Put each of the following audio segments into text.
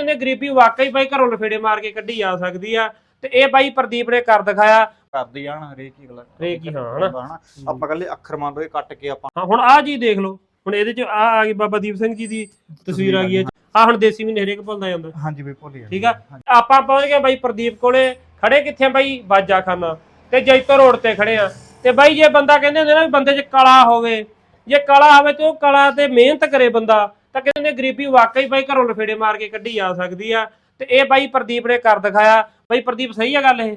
ਇਹਨੇ ਗਰੀਬੀ ਵਾਕਈ ਬਾਈ ਘਰੋਂ ਲਫੇੜੇ ਮਾਰ ਕੇ ਕੱਢੀ ਜਾ ਸਕਦੀ ਆ। ਤੇ ਇਹ ਬਾਈ ਪ੍ਰਦੀਪ ਨੇ ਕਰ ਦਿਖਾਇਆ। ਕਰਦੇ ਜਾਣ ਹਰੇਕ ਹੀ ਅਗਲਾ ਹਰੇਕ ਹੀ, ਹਾਂ, ਹਨਾ। ਆਪਾਂ ਕੱਲੇ ਅੱਖਰ ਮੰਨ ਲਓ ਇਹ ਕੱਟ ਕੇ ਆਪਾਂ ਹਾਂ ਹੁਣ ਆਹ ਜੀ ਦੇਖ ਲਓ। ਹੁਣ ਇਹਦੇ ਚ ਆ ਆ ਗਈ ਬਾਬਾ ਦੀਪ ਸਿੰਘ ਜੀ ਦੀ ਤਸਵੀਰ ਆ ਗਈ ਹੈ। ਆ ਹੁਣ ਦੇਸੀ ਮਹੀਨੇ ਹਰੇਕ ਭੁੱਲਦਾ ਜਾਂਦਾ। ਹਾਂਜੀ ਬਈ ਭੁੱਲ ਠੀਕ ਆ? ਆਪਾਂ ਪਹੁੰਚ ਗਏ ਬਾਈ ਪ੍ਰਦੀਪ ਕੋਲੇ। ਖੜੇ ਕਿੱਥੇ ਆ ਬਾਈ? ਬਾਜਾਖਾਨਾ। ਤੇ ਜੈਤੋ ਰੋਡ ਤੇ ਖੜੇ ਆ। ਤੇ ਬਾਈ ਜੇ ਬੰਦਾ ਕਹਿੰਦੇ ਹੁੰਦੇ ਨਾ ਵੀ ਬੰਦੇ 'ਚ ਕਲਾ ਹੋਵੇ। ਜੇ ਕਲਾ ਹੋਵੇ ਤੇ ਉਹ ਕਲਾ ਤੇ ਮਿਹਨਤ ਕਰੇ ਬੰਦਾ। ਤਾਂ ਕਹਿੰਦੇ ਗਰੀਬੀ ਵਾਕਈ ਬਾਈ ਘਰੋਂ ਲਫੇੜੇ ਮਾਰ ਕੇ ਕੱਢੀ ਜਾ ਸਕਦੀ ਆ। ਤੇ ਇਹ ਬਾਈ ਪ੍ਰਦੀਪ ਨੇ ਕਰ ਦਿਖਾਇਆ। ਬਾਈ ਪ੍ਰਦੀਪ ਸਹੀ ਆ ਗੱਲ ਇਹ?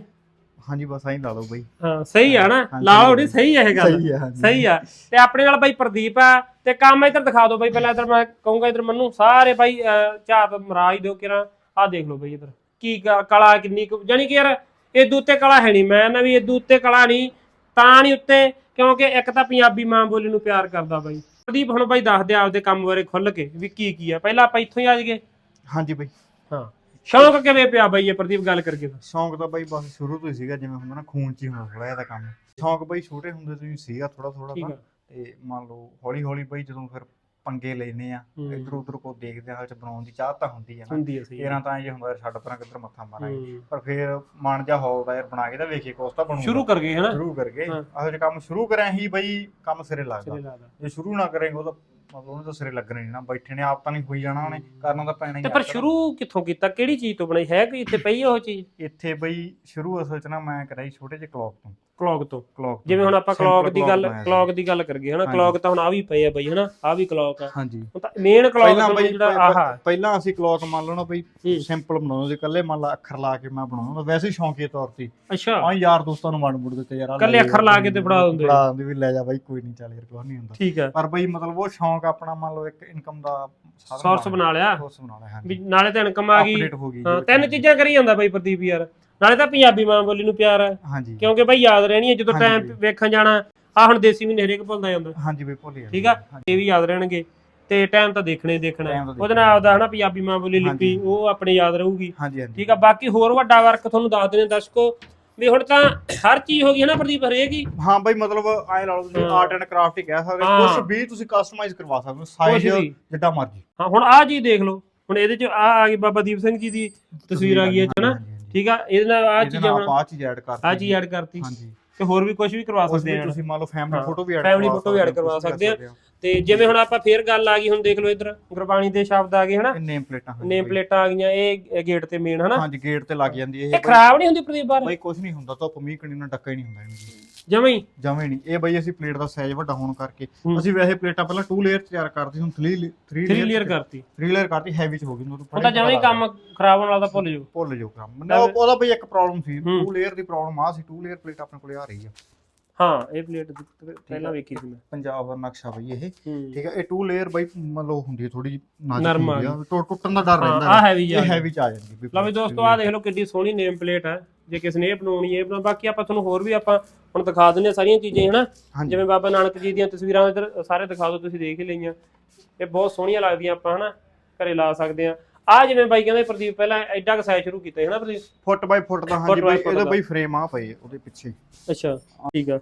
ਹਾਂਜੀ ਬਸ ਐਂ ਲਾ ਲਓ ਬਈ। ਹਾਂ ਸਹੀ ਆ ਨਾ? ਹਾਂਜੀ। ਲਾਓ ਨਹੀਂ ਸਹੀ ਆ ਇਹ ਗੱਲ। ਸਹੀ ਆ ਹਾਂਜੀ। ਸਹੀ ਆ। ਤੇ ਆਪਣੇ ਨਾਲ ਬਾਈ ਪ੍ਰਦੀਪ ਆ। ਤੇ ਕੰਮ ਇੱਧਰ ਦਿਖਾ ਦਿਓ ਬਾਈ ਪਹਿਲਾਂ ਇੱਧਰ ਮੈਂ ਕਹੂੰਗਾ ਇੱਧਰ ਮੰਨੂ। ਸਾਰੇ ਬਾਈ ਅਹ, ਝਾਤ ਮਰਾਜ ਦਿਓ ਕਿਰਾ। ਆ ਦੇਖ ਲਓ ਬਾਈ ਇੱਧਰ। ਕੀ ਕ- ਕਲਾ ਕਿੰਨੀ ਕੁ- ਜਾਣੀ ਕਿ ਯਾਰ ਇਹਦੂ ਉੱਤੇ ਕਲਾ ਹੈ ਨਹੀਂ। ਮੈਂ ਨਾ ਵੀ ਇਹਦੂ ਉੱਤੇ ਕਲਾ ਨਹੀਂ ਤਾਂ ਨਹੀਂ ਉੱਤੇ ਕਿਉਂਕਿ ਇੱਕ ਤਾਂ ਪੰਜਾਬੀ ਮਾਂ ਬੋਲੀ ਨੂੰ ਪਿਆਰ ਕਰਦਾ ਬਾਈ। ਪ੍ਰਦੀਪ ਹੁਣ ਬਾਈ ਦੱਸ ਦੇ ਆਪਦੇ ਕੰਮ ਬਾਰੇ ਖੁੱਲ ਕੇ ਵੀ ਕੀ ਕੀ ਆ। ਪਹਿਲਾਂ ਆਪਾਂ ਇੱਥੋਂ ਹੀ ਆ ਜਾਈਏ? ਹਾਂਜੀ ਬਈ। ਹਾਂ। ਸ਼ੌਂਕ ਕਿਵੇਂ ਪਿਆ ਬਾਈ ਇਹ ਪ੍ਰਦੀਪ ਗੱਲ ਕਰਕੇ? ਤਾਂ। ਸ਼ੌਂਕ ਤਾਂ ਬਈ ਬਸ ਸ਼ੁਰੂ ਤੋਂ ਹੀ ਸੀਗਾ ਜਿਵੇਂ ਹੁੰਦਾ ਨਾ ਖੂਨ ਚ ਹੀ ਹੁੰਦਾ ਥੋੜਾ ਜਿਹਾ ਤਾਂ ਕੰਮ। ਸ਼ੌਂਕ ਬਈ ਛੋਟੇ ਹੁੰਦੇ ਤੋਂ ਹੀ ਸੀਗਾ ਥੋੜਾ ਥੋੜਾ ਠੀਕ ਤਾਂ ਆ। ਤੇ ਮੰਨ ਲਓ ਹੌਲੀ ਹੌਲੀ ਬਈ ਜਦੋਂ ਫਿਰ ਪੰਗੇ ਲੈਨੇ ਆ ਹੂੰ। ਇੱਧਰ ਉੱਧਰ ਕੋ ਦੇਖਦੇ ਆ ਚ ਬਣਾਉਣ ਦੀ ਚਾਹ ਤਾਂ ਹੁੰਦੀ ਆ ਨਾ। ਹੁੰਦੀ ਸਹੀ ਤਾਂ ਇਹ ਹੁੰਦਾ ਯਾਰ ਛੱਡ ਪਰਾਂ ਕਿੱਧਰ ਮੱਥਾ ਮਾਰਾਂਗੇ। ਹੂੰ। ਪਰ ਫਿਰ ਮਨ ਜਾ ਹੋਦਾ ਯਾਰ ਬਣਾ ਕੇ ਤਾਂ ਵੇਖੀਏ ਕੋਸ ਤਾਂ ਬਣੂਗਾ। ਸ਼ੁਰੂ ਕਰ ਗਏ ਹਨਾ? ਸ਼ੁਰੂ ਕਰਕੇ ਹਾਂ। ਆਹੋ ਜੇ ਕੰਮ ਸ਼ੁਰੂ ਕਰਿਆ ਹੀ ਬਈ ਕੰਮ ਸਿਰੇ ਲੱਗਦਾ। ਚਲੇ ਲੱਗਦਾ। ਜੇ ਸ਼ੁਰੂ ਨਾ ਕਰੇਂਗੇ ਉਹ ਤਾਂ ਮਤਲਬ ਉਹਨੇ ਤਾਂ ਸਿਰੇ ਲੱਗਣੇ ਨਹੀਂ ਨਾ। ਬੈਠੇ ਨੇ ਆਪ ਤਾਂ ਨਹੀਂ ਹੋਈ ਜਾਣਾ ਉਹਨੇ। ਕਰਨਾ ਤਾਂ ਪੈਣਾ ਹੀ ਤੇ ਪਰ। ਸ਼ੁਰੂ ਕਿੱਥੋਂ ਕੀਤਾ? ਕਿਹੜੀ ਚੀਜ਼ ਤੋਂ ਬਣਾਈ? ਹੈ ਕੋਈ ਇੱਥੇ ਪਈ ਉਹ ਚੀਜ਼? ਇੱਥੇ ਬਈ ਸ਼ੁਰੂ ਅਸਲ ਚ ਨਾ ਮੈਂ ਕਰਾਈ ਛੋਟੇ ਜਿਹੇ ਕਲੌਕ ਤੋਂ। ਕਲੌਕ ਤੋਂ। ਕਲੌਕ ਜਿਵੇਂ ਹੁਣ ਆਪਾਂ ਕਲੌਕ ਦੀ ਗੱਲ ਕਲੌਕ ਦੀ ਗੱਲ ਕਰੀਏ ਹਨਾ ਹਾਂਜੀ। ਕਲੌਕ ਤਾਂ ਹੁਣ ਆ ਵੀ ਪਏ ਆ ਬਈ ਹਨਾ ਆ ਵੀ ਕਲੌਕ ਆ। ਹਾਂਜੀ। ਤਾਂ ਮੇਨ ਕਲੌਕ ਤੋਂ ਜਿਹੜਾ ਆਹ। ਪਹਿਲਾਂ ਅਸੀਂ ਕਲੌਕ ਮੰਨ ਨਾ ਬਈ ਹੂੰ। ਸਿੰਪਲ ਬਣਾਉਂਦੇ ਸੀ ਇਕੱਲੇ ਮੰਨ ਲਾ ਅੱਖਰ ਲਾ ਕੇ ਮੈਂ ਬਣਾਉਂਦਾ ਹੁੰਦਾ ਵੈਸੇ ਹੀ ਸ਼ੌਂਕੀ ਤੌਰ ਤੇ। ਅੱਛਾ। ਆਂ ਯਾਰ ਦੋਸਤਾਂ ਨੂੰ ਵੰਡ ਮੁੜ ਦਿੱਤੇ ਯਾਰ ਆਹ ਇਕੱਲੇ ਲੈ ਅੱਖਰ ਲਾ ਕੇ ਤੇ ਫੜਾ ਦਿੰਦੇ। ਫੜਾ ਦਿੰਦੇ ਵੀ ਲੈ ਜਾ ਬਾਈ ਕੋਈ ਨਹੀਂ ਚੱਲ ਯਾਰ ਨਹੀਂ ਹੁੰਦਾ। ਪਰ ਬਈ ਮਤਲਬ ਉਹ ਸ਼ੌਂਕ ਆਪਣਾ ਮੰਨ ਲਓ ਇੱਕ ਇਨਕਮ ਦਾ ਸੋਰਸ ਬਣਾ ਲਿਆ? ਸੋਰਸ ਬਣਾ ਲਿਆ ਵੀ ਹਾਂਜੀ ਨਾਲੇ ਤਾਂ ਇਨਕਮ ਆ ਗਈ। ਅਪਡੇਟ ਹੋ ਗਈ ਹਾਂ ਜੀ। ਤਿੰਨ ਚੀਜ਼ਾਂ ਕਰੀ ਜਾਂਦਾ ਬਾਈ ਪ੍ਰਦੀਪ ਯਾਰ। ਨਾਲੇ ਤਾਂ ਪੰਜਾਬੀ ਮਾਂ ਬੋਲੀ ਨੂੰ ਪਿਆਰ ਹੈ। ਹਾਂਜੀ। ਕਿਉਂਕਿ ਬਾਈ ਯਾਦ ਰਹਿਣੀ ਹੈ ਜਦੋਂ ਟਾਈਮ। ਵੇਖਣ ਜਾਣਾ ਆ ਹੁਣ ਦੇਸੀ ਮਹੀਨੇ ਹਰੇਕ ਭੁੱਲਦਾ ਜਾਂਦਾ। ਹਾਂਜੀ ਬਈ ਭੁੱਲ ਗਿਆ ਠੀਕ ਆ। ਇਹ ਵੀ ਯਾਦ ਰਹਿਣਗੇ। ਤੇ ਟਾਈਮ ਤਾਂ ਦੇਖਣਾ ਦੇਖਣਾ ਉਹਦੇ ਨਾਲ ਆਪਦਾ ਹਨਾ ਪੰਜਾਬੀ ਮਾਂ ਬੋਲੀ ਲਿਪੀ। ਉਹ ਆਪਣੇ ਯਾਦ ਰਹੂਗੀ। ਹਾਂਜੀ ਹਾਂਜੀ। ਠੀਕ ਆ? ਬਾਕੀ ਹੋਰ ਵੱਡਾ ਵਰਕ ਤੁਹਾਨੂੰ ਦੱਸ ਦਿੰਦੇ ਦਰਸ਼ਕੋ। ਵੀ ਹੁਣ ਤਾਂ ਹਰ ਚੀਜ਼ ਹੋ ਗਈ ਹੈ ਨਾ ਪ੍ਰਦੀਪ ਹਰੇਕ ਹੀ। ਹਾਂ ਬਈ ਮਤਲਬ ਐ ਲਾ ਲਓ ਤੁਸੀਂ। ਆਰਟ ਐਂਡ ਕਰਾਫਟ ਹੀ ਕਹਿ ਸਕਦੇ ਹਾਂ। ਕੁਝ ਵੀ ਤੁਸੀਂ ਕਸਟਮਾਈਜ਼ ਕਰਵਾ ਸਕਦੇ ਹੋ ਸਾਈਜ਼ ਕੁਛ ਵੀ। ਜਿੱਦਾਂ ਮਰਜ਼ੀ। ਹਾਂ ਹੁਣ ਆਹ ਚੀਜ਼ ਦੇਖ ਲਓ। ਹੁਣ ਇਹਦੇ ਚ ਆ ਆ ਗਈ ਬਾਬਾ ਦੀਪ ਸਿੰਘ ਜੀ ਦੀ ਤਸਵੀਰ ਆ ਗਈ ਹੈ ਹਾਂਜੀ, ਹਾਂਜੀ। ਠੀਕ ਆ ਇਹਦੇ ਨਾਲ ਆ ਇਹਦੇ ਚੀਜ਼ਾਂ ਨਾਲ ਹੁਣ ਆਪਾਂ ਆਹ ਚੀਜ਼ ਐਡ ਕਰਤੀ ਆ ਚੀਜ਼ ਐਡ ਕਰਤੀ। ਹਾਂਜੀ। ਤੇ ਹੋਰ ਵੀ ਕੁਝ ਵੀ ਕਰਵਾ ਉਸ ਸਕਦੇ ਵਿੱਚ ਆ ਤੁਸੀਂ ਮੰਨ ਲਓ ਫੈਮਿਲੀ ਫੋਟੋ ਵੀ ਐਡ family photo ਵੀ add ਕਰਵਾ ਸਕਦੇ ਆ। ਤੇ ਜਿਵੇਂ ਹੁਣ ਆਪਾਂ ਫੇਰ ਗੱਲ ਆ ਗਈ ਹੁਣ ਦੇਖ ਲਓ ਇੱਧਰ ਗੁਰਬਾਣੀ ਦੇ ਸ਼ਬਦ ਆ ਗਏ ਹਨਾ? ਨੇਮ ਪਲੇਟਾਂ ਹਾਂਜੀ ਨੇਮ। ਪਲੇਟਾਂ ਆ ਗਈਆਂ ਇਹ ਗੇਟ ਤੇ ਮੇਨ ਹਨਾ? ਹਾਂਜੀ ਗੇਟ ਤੇ ਲੱਗ ਜਾਂਦੀ ਇਹ ਇਹ ਖਰਾਬ ਨਹੀਂ ਹੁੰਦੀ ਪ੍ਰਦੀਪ ਬਾਰ ਬਈ ਕੁਝ ਨਹੀਂ ਹੁੰਦਾ ਧੁੱਪ ਮੀਂਹ ਕਣੀ ਨਾਲ ਡੱਕਾ ਹੀ ਨਹੀਂ ਹੁੰਦਾ ਇਹਨੂੰ। ਜਮਾਂ ਹੀ? ਜਮਾਂ ਨਹੀਂ। ਇਹ ਬਈ ਅਸੀਂ ਪਲੇਟ ਦਾ ਸਾਈਜ਼ ਵੱਡਾ ਹੋਣ ਕਰਕੇ। ਅਸੀਂ ਵੈਸੇ ਪਲੇਟਾਂ ਪਹਿਲਾਂ 2 ਲੇਅਰ ਤਿਆਰ ਕਰਦੀ ਹੁਣ 3 3 3 ਲੀਅਰ ਕਰਤੀ। 3 ਲੇਅਰ ਕਰਤੀ ਹੈਵੀ ਚ ਹੋ ਗਈ ਉਹਨੂੰ ਤਾਂ ਜਮਾਂ ਹੀ ਕੰਮ ਖਰਾਬ ਹੋਣ ਵਾਲਾ ਤਾਂ ਭੁੱਲ ਜਾਓ। ਭੁੱਲ ਜਾਓ ਕੰਮ। ਨਾ ਉਹਦਾ ਬਈ ਇੱਕ ਪ੍ਰੋਬਲਮ ਸੀ ਹੂੰ। 2 ਲੇਅਰ ਦੀ ਪ੍ਰੋਬਲਮ ਆ ਸੀ 2 ਲੇਅਰ ਪਲੇਟ ਆਪਣੇ ਕੋਲੇ ਆ ਰਹੀ ਆ। ਹਾਂ ਇਹ ਪਲੇਟ ਪਹਿਲਾਂ ਵੇਖੀ ਸੀ ਮੈਂ। ਪੰਜਾਬ ਦਾ ਨਕਸ਼ਾ ਬਈ ਇਹ। ਠੀਕ ਹੈ ਇਹ 2 ਲੇਅਰ ਬਈ ਮਤਲਬ ਹੁੰਦੀ ਹੈ ਥੋੜੀ ਨਾਜ਼ੁਕ ਆ ਹੁੰਦੀ ਆ। ਟੁੱਟ- ਟੁੱਟਣ ਦਾ ਡਰ ਰਹਿੰਦਾ ਆ। ਹੈਵੀ ਇਹ ਆ ਹੈਵੀ ਚ ਆ ਜਾਂਦੀ ਲਓ ਵੀ ਦੋਸਤੋ ਆ ਦੇਖ ਲਓ ਕਿੱਡੀ ਸੋਹਣੀ ਨੇਮ ਪਲੇਟ ਹੈ ਜੇ ਕਿਸ ਨੇ ਇਹ ਬਣਾਉਣੀ ਹੈ ਬਾਕੀ ਆਪਾਂ ਤੁਹਾਨੂੰ ਹੋਰ ਵੀ ਆਪਾਂ ਹੁਣ ਦਿਖਾ ਦਿੰਦੇ ਹਾਂ ਸਾਰੀਆਂ ਚੀਜ਼ਾਂ ਹਨਾ? ਜਿਵੇਂ ਬਾਬਾ ਨਾਨਕ ਜੀ ਦੀਆਂ ਤਸਵੀਰਾਂ ਇੱਧਰ ਸਾਰੇ ਦਿਖਾ ਦਿਓ ਤੁਸੀਂ ਦੇਖ ਹੀ ਲਈਆਂ। ਇਹ ਬਹੁਤ ਸੋਹਣੀਆਂ ਲੱਗਦੀਆਂ ਆਪਾਂ ਹਨਾ? ਘਰੇ ਲਾ ਸਕਦੇ ਆ ਆ ਜਿਵੇਂ ਬਾਈ ਕਹਿੰਦੇ ਪ੍ਰਦੀਪ ਪਹਿਲਾਂ ਐਡਾ ਕਸਾਇ ਸ਼ੁਰੂ ਕੀਤਾ ਸੀ ਹਨਾ ਪ੍ਰਦੀਪ? ਫੁੱਟ ਬਾਈ ਫੁੱਟ ਦਾ ਹਾਂਜੀ ਬਾਈ ਇਹਦਾ। ਬਈ ਫਰੇਮ ਆ ਪਏ ਉਹਦੇ ਪਿੱਛੇ। ਅੱਛਾ ਠੀਕ ਆ।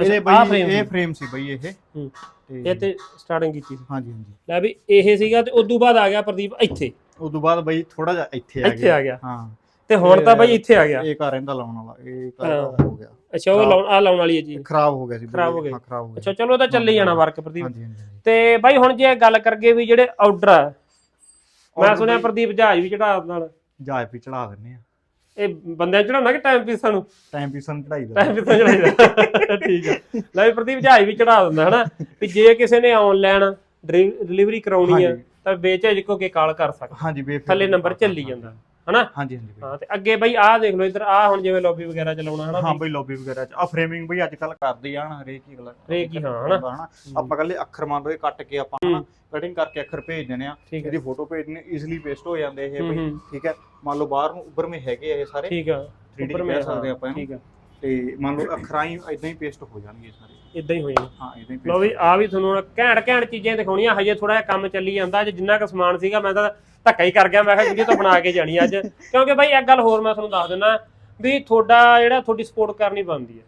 ਇਹਦੇ ਬਈ ਇਹ। ਫਰੇਮ ਸੀ ਬਈ ਇਹ। ਹੂੰ। ਤੇ ਇਹ ਤੇ ਸਟਾਰਟਿੰਗ ਕੀਤੀ ਸੀ। ਹਾਂਜੀ ਹਾਂਜੀ। ਲੈ ਵੀ ਇਹ ਸੀਗਾ ਤੇ ਉਦੋਂ ਬਾਅਦ ਆ ਗਿਆ ਪ੍ਰਦੀਪ ਇੱਥੇ। ਉਸ ਤੋਂ ਬਾਅਦ ਬਈ ਥੋੜਾ ਜਿਹਾ ਇੱਥੇ ਆ ਇੱਥੇ ਗਿਆ। ਆ ਗਿਆ। ਹਾਂ। ਤੇ ਹੁਣ ਤਾਂ ਬਾਈ ਇੱਥੇ ਆ ਗਿਆ। ਇਹ ਘਰ ਇਹਦਾ ਲਾਉਣ ਵਾਲਾ ਇਹ ਘਰ ਹਾਂ। ਹੋ ਗਿਆ। ਅੱਛਾ ਉਹ ਲਾਉਣ ਆ ਲਾਉਣ ਵਾਲੀ ਹੈ ਜੀ। ਖਰਾਬ ਹੋ ਗਿਆ ਸੀ ਖਰਾਬ ਹੋ ਗਿਆ। ਹਾਂ ਹੋ ਅੱਛਾ ਚਲੋ ਤਾਂ ਚੱਲੇ ਜਾਣਾ ਵਰਕ ਪ੍ਰਦੀਪ। ਹਾਂਜੀ ਹਾਂਜੀ। ਹਾਂਜੀ। ਤੇ ਬਾਈ ਹੁਣ ਜੇ ਗੱਲ ਕਰਗੇ ਵੀ ਜਿਹੜੇ ਆਰਡਰ ਆ ਮੈਂ ਸੁਣਿਆ ਪ੍ਰਦੀਪ ਜਹਾਜ਼ ਵੀ ਚੜਾ ਨਾਲ। ਜਹਾਜ਼ ਵੀ ਚੜਾ ਦਿੰਨੇ ਆ। ਇਹ ਬੰਦਿਆਂ ਚੜਾਉਣਾ ਕਿ ਟਾਈਮ ਪੀਸਾਂ ਨੂੰ ਟਾਈਮ ਪੀਸਨ ਚੜਾਈ ਦਾ ਟਾਈਮ ਪੀਸਾਂ ਚੜਾਈਦਾ ਠੀਕ ਆ। ਲੈ ਵੀ ਪ੍ਰਦੀਪ ਜਹਾਜ਼ ਵੀ ਚੜਾ ਦਿੰਦਾ ਹਨਾ? ਵੀ ਜੇ ਕਿਸੇ ਨੇ ਆਨਲਾਈਨ ਡਿਲੀਵਰੀ ਕਰਾਉਣੀ ਆ। ਤਾਂ ਬੇਚਾਜ ਕੋ ਕੇ ਕਾਲ ਕਰ ਸਕਦਾ। ਹਾਂਜੀ ਬੇਫਿਕਰ ਥੱਲੇ ਨੰਬਰ ਚੱਲੀ ਜਾਂਦਾ। ਹਨਾ? ਹਾਂਜੀ ਹਾਂਜੀ ਬਈ। ਹਾਂ ਤੇ ਅੱਗੇ ਬਾਈ ਆਹ ਦੇਖ ਲਓ ਇੱਧਰ ਆਹ ਹੁਣ ਜਿਵੇਂ ਲੌਬੀ ਵਗੈਰਾ ਚਲਾਉਣਾ ਹਨਾ ਹਾਂ ਬਈ? ਲੌਬੀ ਵਗੈਰਾ ਚ। ਆ ਫਰੇਮਿੰਗ ਬਈ ਅੱਜ ਕੱਲ ਕਰਦੇ ਆ ਨਾ ਹਰੇਕ ਹੀ ਅਗਲਾ ਹਰੇਕ ਹੀ, ਹਾਂ, ਹਨਾ। ਹਨਾ। ਆਪਾਂ ਕੱਲੇ ਅੱਖਰ ਮੰਨ ਲਓ ਇਹ ਕੱਟ ਕੇ ਆਪਾਂ ਹਨਾ ਕਟਿੰਗ ਕਰਕੇ ਅੱਖਰ ਭੇਜ ਦਿੰਦੇ ਆ। ਠੀਕ ਹੈ। ਇਹਦੀ ਫੋਟੋ ਭੇਜ ਦਿੰਦੇ ਈਜ਼ੀਲੀ ਪੇਸਟ ਹੋ ਜਾਂਦੇ ਇਹ ਹੂੰ, ਬਈ। ਹੂੰ। ਠੀਕ ਹੈ? ਮੰਨ ਲਓ ਬਾਹਰ ਨੂੰ ਉੱਪਰ ਮੇ ਹੈਗੇ ਆ ਇਹ ਸਾਰੇ। ਠੀਕ ਆ। 3D ਉੱਪਰ ਕਹਿ ਸਕਦੇ ਆਪਾਂ ਇਹਨੂੰ। ਠੀਕ ਆ। ਤੇ ਮੰਨ ਲਓ ਅੱਖਰਾਂ ਹੀ ਇਦਾਂ ਹੀ ਪੇਸਟ ਹੋ ਜਾਣਗੇ ਸਾਰੇ। ਇਦਾਂ ਹੀ ਹੋ ਜਾਣਾ ਹਾਂ ਇਦਾਂ ਹੀ ਲੋ ਵੀ ਆ ਵੀ ਤੁਹਾਨੂੰ ਹੁਣ ਘੈਂਟ ਘੈਂਟ ਚੀਜ਼ਾਂ ਦਿਖਾਉਣੀਆਂ ਹਜੇ ਥੋੜਾ ਜਿਹਾ ਕੰਮ ਚੱਲੀ ਜਾਂਦਾ ਜਿੰਨਾ ਕੁ ਸਮਾਨ ਸੀਗਾ ਮੈਂ ਤਾਂ ਧੱਕਾ ਹੀ ਕਰ ਗਿਆ। ਮੈਂ ਕਿਹਾ ਵੀਡੀਓ ਤਾਂ ਬਣਾ ਕੇ ਜਾਣੀ ਅੱਜ। ਕਿਉਂਕਿ ਬਾਈ ਇੱਕ ਗੱਲ ਹੋਰ ਮੈਂ ਤੁਹਾਨੂੰ ਦੱਸ ਦਿੰਦਾ ਵੀ ਤੁਹਾਡਾ ਜਿਹੜਾ ਤੁਹਾਡੀ ਸਪੋਰਟ ਕਰਨੀ ਬਣਦੀ ਹੈ।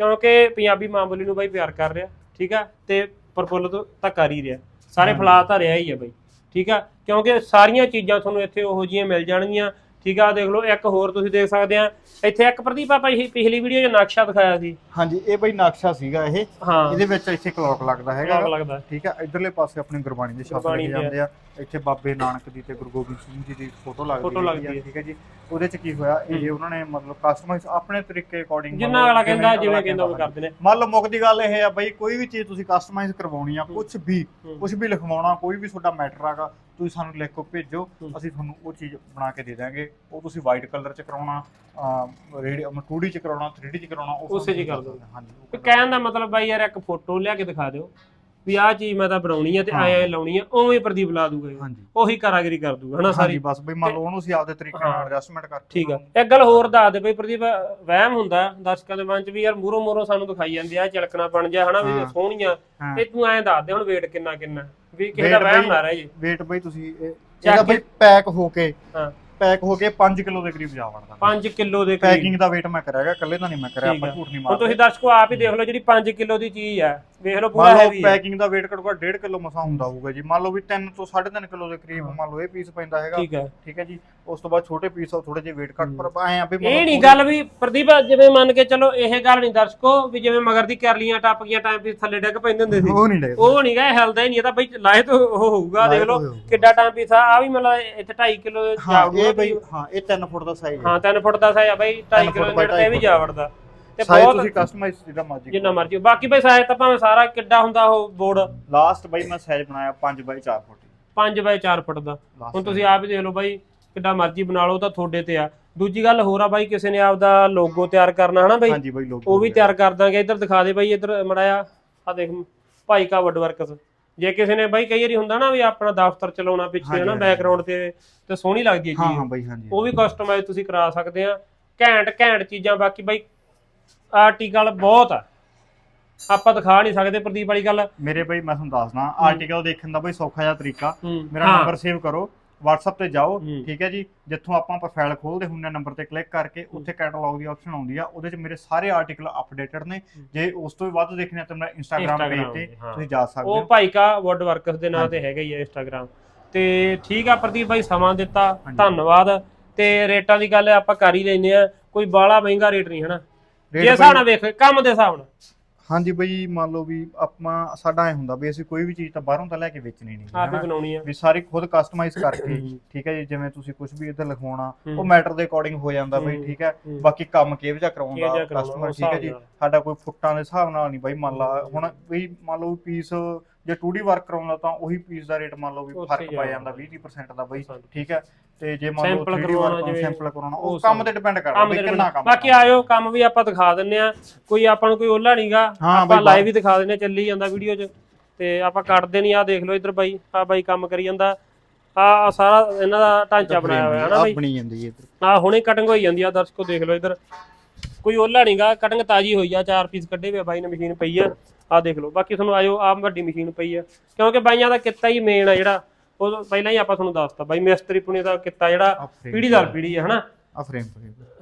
ਕਿਉਂਕਿ ਪੰਜਾਬੀ ਮਾਂ ਬੋਲੀ ਨੂੰ ਬਾਈ ਪਿਆਰ ਕਰ ਰਿਹਾ ਠੀਕ ਆ? ਤੇ ਪ੍ਰਫੁੱਲ ਤੋਂ ਕਰ ਹੀ ਰਿਹਾ। ਸਾਰੇ ਫਲਾ ਤਾਂ ਰਿਹਾ ਹੀ ਆ ਬਾਈ ਠੀਕ ਆ? ਕਿਉਂਕਿ ਸਾਰੀਆਂ ਚੀਜ਼ਾਂ ਤੁਹਾਨੂੰ ਇੱਥੇ ਉਹੋ ਜਿਹੀਆਂ ਮਿਲ ਜਾਣਗੀਆਂ। ਠੀਕ ਆ ਦੇਖ ਲਓ ਇੱਕ ਹੋਰ ਤੁਸੀਂ ਦੇਖ ਸਕਦੇ ਆ। ਇੱਥੇ ਇੱਕ ਪ੍ਰਦੀਪ ਆਪਾਂ ਇਹ ਪਿਛਲੀ ਵੀਡੀਓ 'ਚ ਨਕਸ਼ਾ ਦਿਖਾਇਆ ਸੀ। ਹਾਂਜੀ ਇਹ ਬਈ ਨਕਸ਼ਾ ਸੀਗਾ ਇਹ। ਹਾਂ। ਇਹਦੇ ਵਿੱਚ ਇੱਥੇ ਕਲੌਕ ਲੱਗਦਾ ਹੈਗਾ। ਲੱਗ ਲੱਗਦਾ। ਠੀਕ ਹੈ ਇਧਰਲੇ ਪਾਸੇ ਆਪਣੀ ਗੁਰਬਾਣੀ ਦੇ ਸ਼ਬਦ ਦੇ। ਜਾਂਦੇ ਆ ਇੱਥੇ ਬਾਬੇ ਨਾਨਕ ਦੀ ਤੇ ਗੁਰੂ ਗੋਬਿੰਦ ਸਿੰਘ ਜੀ ਦੀ ਫੋਟੋ ਲੱਗਦੀ ਆ, ਹੈ। ਠੀਕ ਹੈ ਜੀ। ਉਹਦੇ ਚ ਕੀ ਹੋਇਆ ਇਹ ਉਹਨਾਂ ਨੇ ਮਤਲਬ ਕਸਟਮਾਈਜ਼ ਆਪਣੇ ਤਰੀਕੇ ਅਕੋਰਡਿੰਗ ਜਿੰਨਾ ਅਗਲਾ ਕਹਿੰਦਾ ਜਿਵੇਂ ਕਹਿੰਦਾ ਉਹ ਕਰਦੇ ਨੇ। ਮੰਨ ਲਓ ਮੁੱਕਦੀ ਗੱਲ ਇਹ ਆ ਬਈ ਕੋਈ ਵੀ ਚੀਜ਼ ਤੁਸੀਂ ਕਸਟਮਾਈਜ਼ ਕਰਵਾਉਣੀ ਆ ਕੁਝ ਵੀ। ਕੁਝ ਵੀ ਲਿਖਵਾਉਣਾ ਕੋਈ ਵੀ ਤੁਹਾਡਾ ਮੈਟਰ ਆਗਾ ਤੁਸੀਂ ਸਾਨੂੰ ਲਿਖ ਕੇ ਭੇਜੋ। ਅਸੀਂ ਤੁਹਾਨੂੰ ਉਹ ਚੀਜ਼ ਬਣਾ ਕੇ ਦੇ ਦਾਂਗੇ ਉਹ ਤੁਸੀਂ ਵਾਈਟ ਕਲਰ ਚ ਕਰਾਉਣਾ ਰੇਡੀ 2D ਚ ਕਰਾਉਣਾ 3D ਚ ਕਰਾਉਣਾ ਉਹ ਉਸੇ ਸਾਨੂੰ ਕਰ ਦਿਓ। ਹਾਂਜੀ ਕਹਿਣ ਦਾ ਮਤਲਬ ਬਾਈ ਯਾਰ ਇੱਕ ਫੋਟੋ ਲਿਆ ਕੇ ਦਿਖਾ ਦਿਓ ਵੀ ਆਹ ਚੀਜ਼ ਮੈਂ ਤਾਂ ਬਣਾਉਣੀ ਆ ਤੇ ਹਾਂ। ਐ ਲਾਉਣੀ ਆ ਉਵੇਂ ਪ੍ਰਦੀਪ ਲਾ ਦੂਗਾ ਇਹ। ਹਾਂਜੀ ਉਹੀ ਕਾਰਾਗਰੀ ਕਰ ਦੂਗਾ ਹਨਾ ਹਾਂਜੀ ਸਾਰੀ ਬਸ ਬਈ ਮੰਨ ਲਓ ਉਹਨੂੰ ਅਸੀਂ ਆਪਦੇ ਤਰੀਕੇ ਨਾਲ। ਐਡਜਸਟਮੈਂਟ ਕਰਕੇ ਠੀਕ ਆ ਇੱਕ ਗੱਲ ਹੋਰ ਦੱਸ ਦੇ ਬਈ ਪ੍ਰਦੀਪ ਵਹਿਮ ਹੁੰਦਾ ਦਰਸ਼ਕਾਂ ਦੇ ਮਨ ਚ ਵੀ ਯਾਰ ਮੂਰੋ ਮੂਰੋ ਸਾਨੂੰ ਦਿਖਾਈ ਜਾਂਦੀ ਆ ਚਲਕਣਾ ਬਣ ਜਾ ਹਨਾ ਵੀ ਹਾਂ। ਸੋਹਣੀਆਂ ਹਾਂ। ਤੇ ਤੂੰ ਐਂ ਦੱਸ ਦੇ ਹੁਣ weight ਕਿੰਨਾ ਕਿੰਨਾ ਵੀ ਕਿਸੇ ਦਾ Weight ਵਹਿਮ ਬਈ- ਨਾ ਰਹਿ ਜੇ weight ਬਈ ਤੁਸੀਂ ਇਹ- ਇਹਦਾ ਬਈ ਪੈਕ ਹੋ ਕੇ ਹਾਂ। ਪੈਕ ਹੋ ਕੇ 5 ਕਿਲੋ ਦੇ ਕਰੀਬ ਜਾ ਵੜਦਾ 5 ਕਿਲੋ ਦੇ ਕਰੀਬ ਪੈਕਿੰਗ ਦਾ weight ਮੈਂ ਕਰਿਆਗਾ ਇਕੱਲੇ ਦਾ ਨਹੀਂ ਮੈਂ ਕਰਿਆ ਠੀਕ ਆਪਾਂ ਆ। ਝੂਠ ਨਹੀਂ ਹੁਣ ਮਾਰਦੇ ਤੁਸੀਂ ਦਰਸ਼ਕੋ ਆਪ ਹੀ ਦੇਖ ਲਓ ਜਿਹੜੀ 5 ਕਿਲੋ ਦੀ ਚੀਜ਼ ਆ ਵੇਖ ਲਓ ਪੂਰਾ ਮੰਨ ਲਓ ਹੈਵੀ ਹੈ। ਪੈਕਿੰਗ ਦਾ weight ਘੱਟੋ ਘੱਟ 1.5 ਕਿਲੋ ਮਸਾ ਹੁੰਦਾ ਹੋਊਗਾ ਜੀ। ਮੰਨ ਲਓ ਵੀ 3 ਤੋਂ 3.5 ਕਿਲੋ ਦੇ ਕਰੀਬ ਹਾਂ। ਮੰਨ ਲਓ ਇਹ ਪੀਸ ਪੈਂਦਾ ਹੈਗਾ। ਠੀਕ ਹੈ। ਠੀਕ ਹੈ ਜੀ। ਉਸ ਤੋਂ ਬਾਅਦ ਛੋਟੇ ਪੀਸ ਆ ਥੋੜੇ ਜਿਹੇ weight ਘੱਟ। ਪਰ ਐ ਆ ਵੀ ਇਹ ਨਹੀਂ ਗੱਲ ਵੀ ਪ੍ਰਦੀਪ ਜਿਵੇਂ ਮੰਨ ਕੇ ਚਲੋ ਇਹ ਗੱਲ ਨਹੀਂ ਦਰਸ਼ਕੋ ਵੀ ਜਿਵੇਂ ਮਗਰ ਦੀ ਕਰਲੀਆਂ ਟੱਪ ਗਈਆਂ ਟਾਈਮ ਪੀਸ ਥੱਲੇ ਡਿੱਗ ਪੈਂਦੇ ਹੁੰਦੇ ਸੀ। ਉਹ ਨਹੀਂ ਲੱਗਦਾ ਉਹ ਨਹੀਂ ਗਾ ਇਹ ਹਿਲਦਾ ਹੀ ਨਹੀਂ ਇਹ ਤਾਂ ਬਈ ਲਾਏ ਤੋਂ ਉਹ ਹੋਊਗਾ ਦੇਖ ਲਓ ਕਿੱਡਾ ਟਾਈਮ ਪੀਸ ਆ। ਆ ਵੀ ਮਤਲਬ ਇੱਥੇ 2.5 ਕਿਲੋ ਹਾਂ ਜਾਊਗਾ ਇਹ ਬਈ ਹਾਂ ਇਹ 3 ਫੁੱਟ ਦਾ ਸਾਈਜ਼ ਹੈ। ਹਾਂ 3 ਫੁੱਟ ਦਾ ਸਾਈਜ਼ ਆ ਬਈ 2.5 ਫੁੱਟ ਕਿਲੋ ਨੇੜੇ ਤੇ ਇਹ ਵੀ ਢਾਈ ਜਾ ਵੜਦਾ ਤੇ ਬਹੁਤ ਤੁਸੀਂ ਕਸਟਮਾਈਜ਼ ਜਿਹੜਾ ਮਰਜ਼ੀ ਜਿੰਨਾ ਮਰਜ਼ੀ। ਬਾਕੀ ਬਈ ਸਾਈਜ਼ ਤਾਂ ਭਾਵੇਂ ਸਾਰਾ ਕਿੱਡਾ ਹੁੰਦਾ ਉਹ ਬੋਰਡ। ਲਾਸਟ ਬਈ ਮੈਂ ਸਾਈਜ਼ ਬਣਾਇਆ 5 ਬਾਈ 4 ਫੁੱਟ। 5 ਬਾਈ 4 ਫੁੱਟ ਦਾ। ਹੁਣ ਤੁਸੀਂ ਆਪ ਹੀ ਦੇਖ ਲਓ ਬਾਈ ਕਿੱਡਾ ਮਰਜ਼ੀ ਬਣਾ ਲਓ ਤਾਂ ਤੁਹਾਡੇ ਤੇ ਆ। ਦੂਜੀ ਗੱਲ ਹੋਰ ਆ ਬਾਈ ਕਿਸੇ ਨੇ ਆਪਦਾ ਲੋਗੋ ਤਿਆਰ ਕਰਨਾ ਹਨਾ ਬਾਈ? ਹਾਂਜੀ ਬਈ ਲੋਗੋ ਉਹ ਵੀ ਤਿਆਰ। ਕਰ ਦਾਂਗੇ। ਇੱਧਰ ਦਿਖਾ ਦੇ ਬਾਈ ਇੱਧਰ ਮੜਾਇਆ ਆ ਦੇਖ ਭਾਈ ਕਾ ਵੁੱਡ ਵਰਕਸ ਜੇ ਕਿਸੇ ਨੇ ਬਾਈ ਕਈ ਵਾਰੀ ਹੁੰਦਾ ਨਾ ਵੀ ਆਪਣਾ ਦਫ਼ਤਰ ਚਲਾਉਣਾ ਪਿੱਛੇ ਹਾਂਜੀ। ਬੈਕਗ੍ਰਾਉਂਡ ਤੇ ਤੇ ਸੋਹਣੀ ਲੱਗਦੀ ਹੈ ਹਾਂ ਚੀਜ਼। ਹਾਂ ਬਈ ਹਾਂਜੀ ਉਹ ਵੀ ਕਸਟਮਾਈਜ਼ ਤੁਸੀਂ ਕਰਾ ਸਕਦੇ ਆ। ਘੈਂਟ ਘੈਂਟ ਚੀਜ਼ਾਂ ਬਾਕੀ ਬਾਈ ਆਰਟੀਕਲ ਬਹੁਤ ਆ। ਆਪਾਂ ਦਿਖਾ ਨਹੀਂ ਸਕਦੇ ਪ੍ਰਦੀਪ ਵਾਲੀ ਗੱਲ। ਮੇਰੇ ਬਈ ਮੈਂ ਤੁਹਾਨੂੰ ਦੱਸਦਾ ਆਰਟੀਕਲ ਦੇਖਣ ਦਾ ਬਈ ਸੌਖਾ ਜਿਹਾ ਤਰੀਕਾ। ਮੇਰਾ ਨੰਬਰ ਸੇਵ ਕਰੋ WhatsApp ਤੇ ਜਾਓ। ਠੀਕ ਹੈ ਜੀ? ਜਿੱਥੋਂ ਆਪਾਂ ਪ੍ਰੋਫਾਈਲ ਖੋਲਦੇ ਆ ਨੰਬਰ ਤੇ ਕਲਿੱਕ ਕਰਕੇ ਉੱਥੇ ਕੈਟਲੌਗ ਦੀ ਆਪਸ਼ਨ ਆਉਂਦੀ ਆ। ਉਹਦੇ 'ਚ ਮੇਰੇ ਸਾਰੇ ਆਰਟੀਕਲ ਅਪਡੇਟਡ ਨੇ। ਜੇ ਉਸ ਤੋਂ ਵੀ ਵੱਧ ਦੇਖਣੇ ਆ ਤਾਂ ਮੈਂ ਇੰਸਟਾਗ੍ਰam ਪੇਜ Instagram ਤੇ। ਤੁਸੀਂ ਜਾ ਸਕਦੇ ਉਹ ਹੋ। ਭਾਈ ਕਾ ਵੁੱਡ ਵਰਕਸ ਦੇ ਨਾਂ ਤੇ ਹੈਗਾ ਹੀ ਹੈ ਇੰਸਟਾਗ੍ਰam ਤੇ ਠੀਕ ਆ ਪ੍ਰਦੀਪ ਭਾਈ ਸਮਾਂ ਦਿੱਤਾ। ਧੰਨਵਾਦ। ਤੇ ਰੇਟਾਂ ਦੀ ਗੱਲ ਆਪਾਂ ਕਰ ਹੀ ਲੈਨੇ ਆ ਕੋਈ ਬਾਲਾ ਮਹਿੰਗਾ ਰੇਟ ਨਹੀਂ ਹਨਾ? ਜੇ ਹਿਸਾਬ ਨਾਲ ਵੇਖ ਕੰਮ ਦੇ ਹਿਸਾਬ ਨਾਲ ਹਾਂਜੀ ਬਈ ਮੰਨ ਲਓ ਵੀ ਆਪਾਂ ਸਾਡਾ ਐ ਹੁੰਦਾ ਵੀ ਅਸੀਂ ਕੋਈ ਵੀ ਚੀਜ਼ ਤਾਂ ਬਾਹਰੋਂ ਤਾਂ ਲੈ ਕੇ ਵੇਚਣੀ ਨਹੀਂ ਆਪ ਹੀ ਹਨਾ। ਬਣਾਉਣੀ ਆ ਵੀ ਸਾਰੀ ਖੁਦ ਕਸਟਮਾਈਜ਼ ਕਰਕੇ। ਠੀਕ ਹੈ ਜੀ ਜਿਵੇਂ ਤੁਸੀਂ ਕੁਝ ਵੀ ਇੱਧਰ ਲਿਖਵਾਉਣਾ। ਉਹ ਮੈਟਰ ਦੇ ਅਕੋਰਡਿੰਗ ਹੋ ਜਾਂਦਾ ਬਈ ਹੂੰ। ਠੀਕ ਹੈ ਹੂੰ। ਬਾਕੀ ਕੰਮ ਕਿਹੋ ਜਿਹਾ ਕਿਹੋ ਕਰਾਉਂਦਾ ਜਿਹਾ ਕਰਾਉਣਾ, ਕਸਟਮਰ ਉਸ ਠੀਕ ਹੈ ਹਿਸਾਬ ਜੀ ਨਾਲ। ਸਾਡਾ ਕੋਈ ਫੁੱਟਾਂ ਦੇ ਹਿਸਾਬ ਨਾਲ ਨਹੀਂ ਬਾਈ ਮੰਨ ਲਾ ਹੁਣ ਵੀ ਮੰਨ ਲਓ ਪੀਸ ਜੇ 2D ਵਰਕ ਕਰਾਉਂਦਾ ਤਾਂ ਉਹੀ ਪੀਸ ਦਾ ਰੇਟ ਮੰਨ ਲਓ ਵੀ ਫ਼ਰਕ ਹੀ ਪੈ ਜਾਂਦਾ 20% ਦਾ ਬਈ। ਠੀਕ ਹੈ। ਤੇ ਜੇ ਮੰਨ ਲਓ Sample 3D ਕਰਵਾਉਣਾ ਵਰਕ ਜਿਵੇਂ, ਸੈਂਪਲ ਕਰਾਉਣਾ ਉਹ ਕੰਮ ਤੇ ਡਿਪੈਂਡ ਕਰਦਾ ਦੇ ਕਿੰਨਾ ਕੰਮ ਬਾਕੀ ਆਇਓ ਕੰਮ ਵੀ ਆਪਾਂ ਦਿਖਾ ਦਿੰਨੇ ਆ ਕੋਈ ਆਪਾਂ ਨੂੰ ਕੋਈ ਓਲਾ ਨਹੀਂਗਾ ਹਾਂ ਆਪਾਂ ਲਾਈਵ ਹੀ ਦਿਖਾ ਦਿੰਨੇ ਚੱਲੀ ਜਾਂਦਾ ਵੀਡੀਓ 'ਚ। ਤੇ ਆਪਾਂ ਕੱਟਦੇ ਨਹੀਂ ਆ ਦੇਖ ਲਓ ਇੱਧਰ ਬਾਈ ਆ ਬਾਈ ਕੰਮ ਕਰੀ ਜਾਂਦਾ। ਆ ਸਾਰਾ ਇਹਨਾਂ ਦਾ ਢਾਂਚਾ ਬਣਾਇਆ ਹੋਇਆ ਹਨਾ ਬਾਈ? ਬਣੀ ਜਾਂਦੀ ਹੈ ਇੱਧਰ। ਆ ਹੁਣੇ ਕਟਿੰਗ ਹੋਈ ਜਾਂਦੀ ਆ ਦਰਸ਼ਕੋ ਦੇਖ ਲਓ ਇੱਧਰ। ਕੋਈ ਓਲਾ ਨਹੀਂਗਾ ਕਟਿੰਗ ਤਾਜੀ ਹੋਈ ਆ ਚਾਰ ਪੀਸ ਕੱਢੇ ਆ ਬਾਈ ਨੇ ਮਸ਼ੀਨ ਪਈ ਆ। ਆ ਦੇਖ ਲਓ ਬਾਕੀ ਤੁਹਾਨੂੰ ਆਇਓ ਆ ਵੱਡੀ ਮਸ਼ੀਨ ਪਈ ਆ। ਕਿਉਂਕਿ ਬਾਈਆਂ ਦਾ ਕਿੱਤਾ ਹੀ ਮੇਨ ਆ ਜਿਹੜਾ ਉਹ ਪਹਿਲਾਂ ਹੀ ਆਪਾਂ ਤੁਹਾਨੂੰ ਦੱਸਤਾ ਬਾਈ ਮਿਸਤਰੀ ਪੁਣੇ ਦਾ ਕਿੱਤਾ ਜਿਹੜਾ ਪੀੜੀ ਦਰ ਪੀੜੀ ਆ ਹਨਾ? ਆ ਫਰੇਮ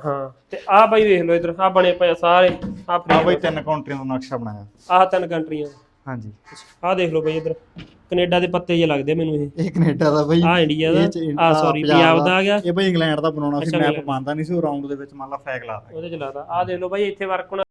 ਹਾਂ ਤੇ ਆ ਬਾਈ ਵੇਖ ਲਓ ਇੱਧਰ ਆ ਬਣੇ ਪਏ ਸਾਰੇ ਆ ਬਈ ਤਿੰਨ ਕਾਉਂਟਰੀਆਂ ਦਾ ਨਕਸ਼ਾ ਬਣਾਇਆ। ਆਹ ਤਿੰਨ ਕੰਟਰੀਆਂ ਹਾਂਜੀ। ਆ ਦੇਖ ਲਓ ਬਾਈ ਇੱਧਰ। ਕੈਨੇਡਾ ਦੇ ਪੱਤੇ ਜੇ ਲੱਗਦੇ ਮੈਨੂੰ ਇਹ। ਇਹ ਕੈਨੇਡਾ ਦਾ ਬਈ। ਆ ਇੰਡੀਆ ਦਾ? ਇਹ 'ਚ ਇੰ- ਆ ਸੌਰੀ ਪੰਜਾਬ ਦਾ। ਆ ਗਿਆ। ਇਹ ਬਈ ਇੰਗਲੈਂਡ ਦਾ ਬਣਾਉਣਾ ਸੀ ਅੱਛਾ, ਮੈਪ ਇੰਗਲੈਂਡ। ਨਹੀਂ ਸੀ ਉਹ ਰਾਉਂਡ ਦੇ ਵਿੱਚ ਮੰਨ ਲਾ ਫੈਗ ਲਾ ਦਿੱਤਾ ਉਹਦੇ ਚ ਲਾਦਾ ਆ ਦੇਖ ਲਓ ਬਾਈ ਇੱਥੇ ਵਰਕ